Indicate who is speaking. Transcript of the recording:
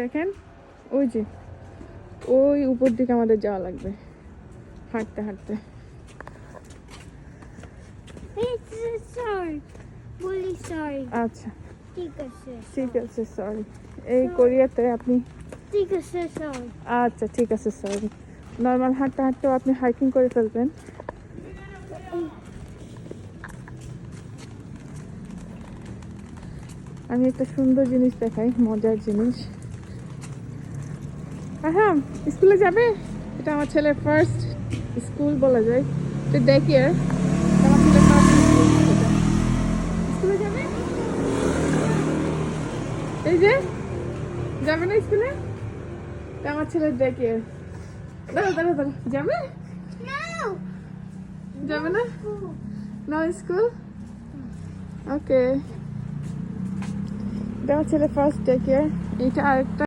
Speaker 1: দেখেন ওই যে ওই উপর দিকে আমাদের যাওয়া লাগবে। হাঁটতে হাঁটতে। আচ্ছা।
Speaker 2: ঠিক আছে
Speaker 1: ঠিক আছে সরি এই কোরিয়াতে আপনি
Speaker 2: ঠিক আছে সরি
Speaker 1: আচ্ছা ঠিক আছে সরি নর্মাল হাঁটতে হাঁটতেও আপনি হাইকিং করে ফেলবেন। আমি একটা সুন্দর জিনিস দেখাই মজার জিনিস। হ্যাঁ স্কুলে যাবে? এটা আমার ছেলের ফার্স্ট স্কুল বলা যায়। এটা ডে কেয়ার ছেলের এই যে, যাবে না স্কুলে? এটা আমার ছেলের ডে কেয়ার দাঁড়া দাঁড়া দাঁড়া যাবে? যাবে না? নো স্কুল ওকে এটা আমার ছেলে ফার্স্ট ডে কেয়ার এটা আরেকটা